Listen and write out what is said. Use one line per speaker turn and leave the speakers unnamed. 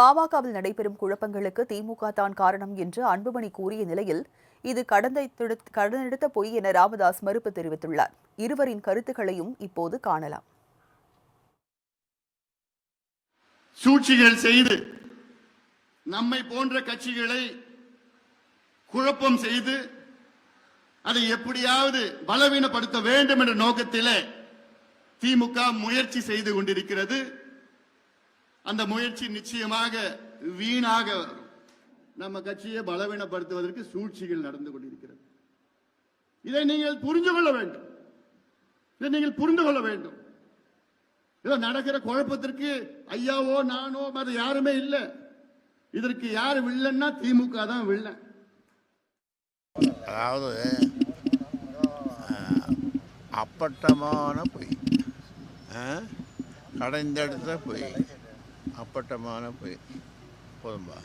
பாமகவில் நடைபெறும் குழப்பங்களுக்கு திமுக தான் காரணம் என்று அன்புமணி கூறிய நிலையில் இது கடந்த கடனெடுத்த பொய் என ராமதாஸ் மறுப்பு தெரிவித்துள்ளார். இருவரின் கருத்துக்களையும் இப்போது காணலாம்.
சூழ்ச்சிகள் செய்து நம்மை போன்ற கட்சிகளை குழப்பம் செய்து அதை எப்படியாவது பலவீனப்படுத்த வேண்டும் என்ற நோக்கத்திலே திமுக முயற்சி செய்து கொண்டிருக்கிறது. அந்த முயற்சி நிச்சயமாக வீணாக வரும். நம்ம கட்சியை பலவீனப்படுத்துவதற்கு சூழ்ச்சிகள் நடந்து கொண்டிருக்கிறது. இதை நீங்கள் புரிந்து கொள்ள வேண்டும். இதை நீங்கள் புரிந்து கொள்ள வேண்டும். இதை நடக்கிற குழப்பத்திற்கு ஐயாவோ நானோ மற்ற யாருமே இல்லை. இதற்கு யார் வில்லன்னா திமுக தான் வில்லன்
அதாவது அப்பட்டமான பொய். கடைந்தெடுத்த பொய். அப்பட்டமான பொய் போதும்பா